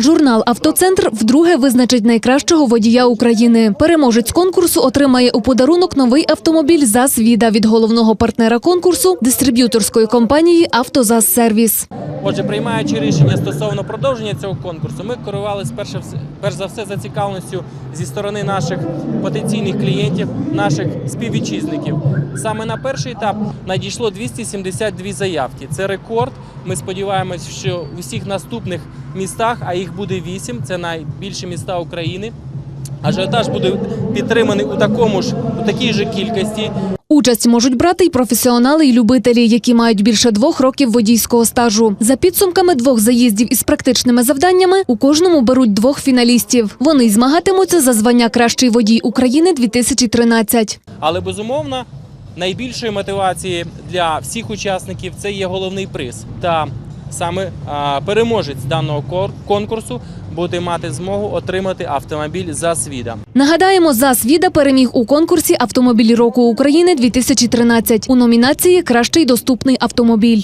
Журнал Автоцентр вдруге визначить найкращого водія України. Переможець конкурсу отримає у подарунок новий автомобіль ЗАЗ «Віда» від головного партнера конкурсу дистриб'юторської компанії «Автозаз Сервіс». Отже, приймаючи рішення стосовно продовження цього конкурсу, ми керувалися перш за все зацікавленістю зі сторони наших потенційних клієнтів, наших співвітчизників. Саме на перший етап надійшло 272 заявки. Це рекорд. Ми сподіваємось, що в усіх наступних містах, а їх буде 8, це найбільші міста України. Ажіотаж буде підтриманий у такому ж у такій же кількості. Участь можуть брати й професіонали, й любителі, які мають більше двох років водійського стажу. За підсумками двох заїздів із практичними завданнями у кожному беруть двох фіналістів. Вони змагатимуться за звання Кращий водій України 2013. Але безумовно, найбільшою мотивації для всіх учасників це є головний приз. Та саме переможець даного конкурсу буде мати змогу отримати автомобіль за свіда. Нагадаємо, за свіда переміг у конкурсі «Автомобіль року України 2013» у номінації Кращий доступний автомобіль.